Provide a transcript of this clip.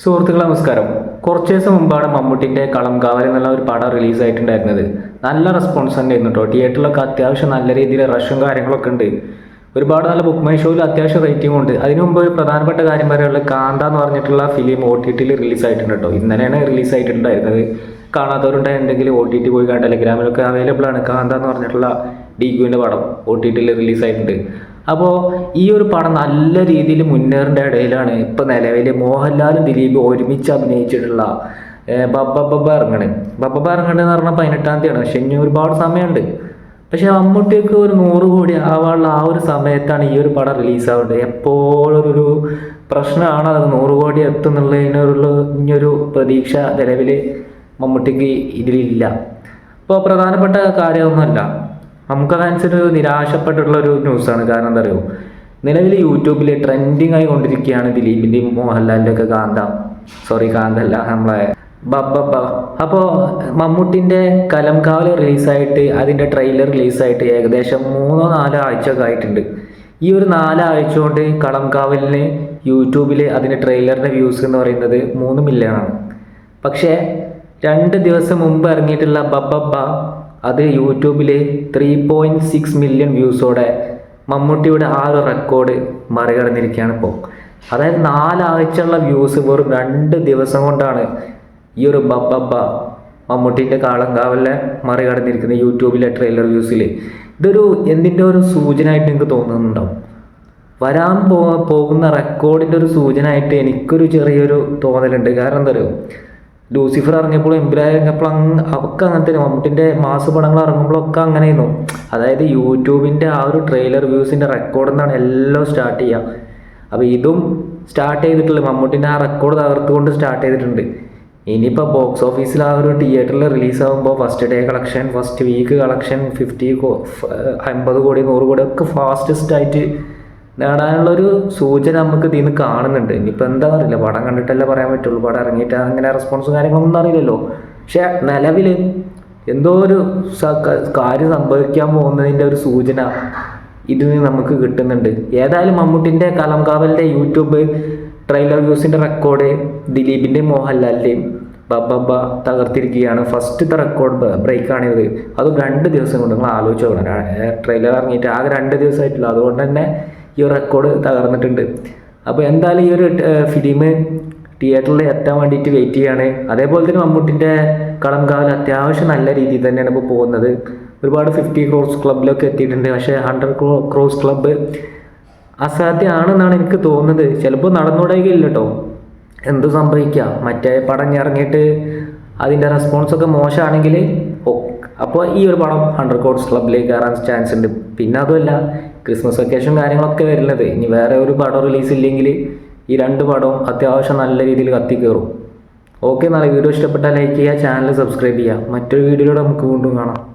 സുഹൃത്തുക്കളെ നമസ്കാരം. കുറച്ച് ദിവസം മുമ്പാണ് മമ്മൂട്ടിന്റെ കളം കളംകാവൽ എന്നുള്ള ഒരു പടം റിലീസ് ആയിട്ടുണ്ടായിരുന്നത്. നല്ല റെസ്പോൺസ് തന്നെ ആയിരുന്നു കേട്ടോ തിയേറ്ററിലൊക്കെ അത്യാവശ്യം നല്ല രീതിയിൽ റഷും കാര്യങ്ങളൊക്കെ ഉണ്ട്. ഒരുപാട് നല്ല ബുക്ക് മൈ ഷോയിൽ അത്യാവശ്യം റേറ്റിംഗ് ഉണ്ട്. അതിനു മുമ്പ് ഒരു പ്രധാനപ്പെട്ട കാര്യം പറയാനുള്ളത് കാന്ത എന്ന് പറഞ്ഞിട്ടുള്ള ഫിലിം ഒ ടി ടിയിൽ റിലീസ് ആയിട്ടുണ്ട് കേട്ടോ ഇന്നലെയാണ് റിലീസ് ആയിട്ടുണ്ടായിരുന്നത്. കാണാത്തവരുണ്ടെങ്കിൽ ഒ ടി ടി പോയി കാണാം ടെലിഗ്രാമിലൊക്കെ അവൈലബിൾ ആണ്. കാന്ത എന്ന് പറഞ്ഞിട്ടുള്ള ഡി ക്യുവിന്റെ പടം ഒ ടി ടിയിൽ റിലീസ് ആയിട്ടുണ്ട്. അപ്പോൾ ഈ ഒരു പടം നല്ല രീതിയിൽ മുന്നേറിന്റെ ഇടയിലാണ് ഇപ്പം നിലവിൽ മോഹൻലാലും ദിലീപ് ഒരുമിച്ച് അഭിനയിച്ചിട്ടുള്ള ബബ്ബ ബബ്ബ ഇറങ്ങണ്. ബബ്ബ ഇറങ്ങണെന്ന് പറഞ്ഞാൽ പതിനെട്ടാം തീയതിയാണ്. പക്ഷെ ഇനി ഒരുപാട് സമയമുണ്ട്. പക്ഷെ മമ്മൂട്ടിയൊക്കെ ഒരു നൂറ് കോടി ആവാനുള്ള ആ ഒരു സമയത്താണ് ഈ ഒരു പടം റിലീസാവേണ്ടത് എപ്പോഴും ഒരു പ്രശ്നമാണ് അത് നൂറ് കോടി എത്തുന്നുള്ളതിനുള്ള ഇനിയൊരു പ്രതീക്ഷ നിലവിൽ മമ്മൂട്ടിക്ക് ഇതിലില്ല. അപ്പോൾ പ്രധാനപ്പെട്ട കാര്യമൊന്നുമല്ല. നമുക്ക് ഫാൻസിന് ഒരു നിരാശപ്പെട്ടിട്ടുള്ള ഒരു ന്യൂസാണ്. കാരണം എന്താ പറയുക നിലവിൽ യൂട്യൂബിൽ ട്രെൻഡിങ് ആയി കൊണ്ടിരിക്കുകയാണ് ദിലീപിന്റെയും മോഹൻലാലിന്റെ ഒക്കെ കാന്ത. സോറി കാന്തല്ല നമ്മളെ ബബ്ബ അപ്പോൾ മമ്മൂട്ടിന്റെ കലംകാവൽ റിലീസായിട്ട് അതിന്റെ ട്രെയിലർ റിലീസായിട്ട് ഏകദേശം മൂന്നോ നാലോ ആഴ്ച ഒക്കെ ആയിട്ടുണ്ട്. ഈ ഒരു നാലാഴ്ച കൊണ്ട് കളംകാവലിന് യൂട്യൂബിൽ അതിന്റെ ട്രെയിലറിന്റെ വ്യൂസ് എന്ന് പറയുന്നത് മൂന്ന് മില്യണാണ്. പക്ഷേ രണ്ട് ദിവസം മുമ്പ് ഇറങ്ങിയിട്ടുള്ള ബബ്ബബ്ബ അത് യൂട്യൂബിൽ ത്രീ പോയിന്റ് സിക്സ് മില്യൺ വ്യൂസോടെ മമ്മൂട്ടിയുടെ ആ ഒരു റെക്കോർഡ് മറികടന്നിരിക്കുകയാണ് ഇപ്പോൾ അതായത് നാലാഴ്ചയുള്ള വ്യൂസ് വെറും രണ്ട് ദിവസം കൊണ്ടാണ് ഈ ഒരു ബബ്ബബ്ബ മമ്മൂട്ടിന്റെ കാളങ്കാവലിനെ മറികടന്നിരിക്കുന്നത് യൂട്യൂബിലെ ട്രെയിലർ വ്യൂസിൽ ഇതൊരു എന്തിന്റെ ഒരു സൂചന ആയിട്ട് എനിക്ക് തോന്നുന്നുണ്ടാവും വരാൻ പോ പോകുന്ന റെക്കോർഡിന്റെ ഒരു സൂചന ആയിട്ട് എനിക്കൊരു ചെറിയൊരു തോന്നലുണ്ട്. കാരണം എന്താ പറയുക ലൂസിഫർ ഇറങ്ങിയപ്പോൾ എംബ്രായ ഇറങ്ങിയപ്പോൾ അങ്ങ് ഒക്കെ അങ്ങനെ തന്നെ മമ്മൂട്ടിന്റെ മാസ് പടങ്ങൾ ഇറങ്ങുമ്പോഴൊക്കെ അങ്ങനെയായിരുന്നു. അതായത് യൂട്യൂബിന്റെ ആ ഒരു ട്രെയിലർ വ്യൂസിന്റെ റെക്കോർഡിൽ നിന്നാണ് എല്ലാം സ്റ്റാർട്ട് ചെയ്യുക. അപ്പോൾ ഇതും സ്റ്റാർട്ട് ചെയ്തിട്ടുള്ളത് മമ്മൂട്ടിന്റെ ആ റെക്കോർഡ് തകർത്തുകൊണ്ട് സ്റ്റാർട്ട് ചെയ്തിട്ടുണ്ട്. ഇനിയിപ്പോൾ ബോക്സ് ഓഫീസിൽ ആ ഒരു തിയേറ്ററിൽ റിലീസാകുമ്പോൾ first day collection first week collection fifty അമ്പത് കോടി നൂറ് കോടി ഒക്കെ ഫാസ്റ്റസ്റ്റ് ആയിട്ട് നേടാനുള്ളൊരു സൂചന നമുക്ക് ഇതിൽ നിന്ന് കാണുന്നുണ്ട്. ഇനിയിപ്പോൾ എന്താ അറിയില്ല. പടം കണ്ടിട്ടല്ലേ പറയാൻ പറ്റുള്ളൂ. പടം ഇറങ്ങിയിട്ട് അങ്ങനെ റെസ്പോൺസും കാര്യങ്ങളൊന്നും അറിയില്ലല്ലോ. പക്ഷേ നിലവിൽ എന്തോ ഒരു കാര്യം സംഭവിക്കാൻ പോകുന്നതിന്റെ ഒരു സൂചന ഇതിൽ നിന്ന് നമുക്ക് കിട്ടുന്നുണ്ട്. ഏതായാലും മമ്മൂട്ടിന്റെ കലംകാവലിന്റെ യൂട്യൂബ് ട്രെയിലർ വ്യൂസിന്റെ റെക്കോർഡ് ദിലീപിന്റെയും മോഹൻലാലിന്റെയും ബബ്ബ തകർത്തിരിക്കുകയാണ്. ഫസ്റ്റത്തെ റെക്കോർഡ് ബ്രേക്ക് ആണിത്. അത് രണ്ട് ദിവസം കൊണ്ട് നിങ്ങൾ ആലോചിച്ച് നോക്കണം. ട്രെയിലർ ഇറങ്ങിയിട്ട് ആകെ രണ്ട് ദിവസമായിട്ടുള്ളൂ. അതുകൊണ്ട് തന്നെ ഈ ഒരു റെക്കോർഡ് തകർന്നിട്ടുണ്ട്. അപ്പോൾ എന്തായാലും ഈ ഒരു ഫിലിം തിയേറ്ററിൽ എത്താൻ വേണ്ടിയിട്ട് വെയിറ്റ് ചെയ്യാണ്. അതേപോലെ തന്നെ മമ്മൂട്ടിന്റെ കളംകാവൽ അത്യാവശ്യം നല്ല രീതിയിൽ തന്നെയാണ് ഇപ്പോൾ പോകുന്നത്. ഒരുപാട് ഫിഫ്റ്റി ക്രോസ് ക്ലബിലൊക്കെ എത്തിയിട്ടുണ്ട്. പക്ഷേ ഹൺഡ്രഡ് ക്രോ ക്രോസ് ക്ലബ്ബ് അസാധ്യമാണെന്നാണ് എനിക്ക് തോന്നുന്നത്. ചിലപ്പോൾ നടന്നുകൂടെയില്ല കേട്ടോ എന്ത് സംഭവിക്കാം? മറ്റേ പടം ഇറങ്ങിയിട്ട് അതിന്റെ റെസ്പോൺസൊക്കെ മോശമാണെങ്കിൽ അപ്പോൾ ഈ ഒരു പടം ഹൺഡ്രഡ് കോഡ്സ് ക്ലബിലേക്ക് കയറാൻ ചാൻസ് ഉണ്ട്. പിന്നെ അതുമല്ല ക്രിസ്മസ് വെക്കേഷൻ കാര്യങ്ങളൊക്കെ വരുന്നത്. ഇനി വേറെ ഒരു പടം റിലീസ് ഇല്ലെങ്കിൽ ഈ രണ്ട് പടവും അത്യാവശ്യം നല്ല രീതിയിൽ കത്തി ഓക്കെ നാളെ വീഡിയോ ഇഷ്ടപ്പെട്ടാൽ ലൈക്ക് ചെയ്യുക ചാനൽ സബ്സ്ക്രൈബ് ചെയ്യുക. മറ്റൊരു വീഡിയോയിലൂടെ നമുക്ക് വീണ്ടും കാണാം.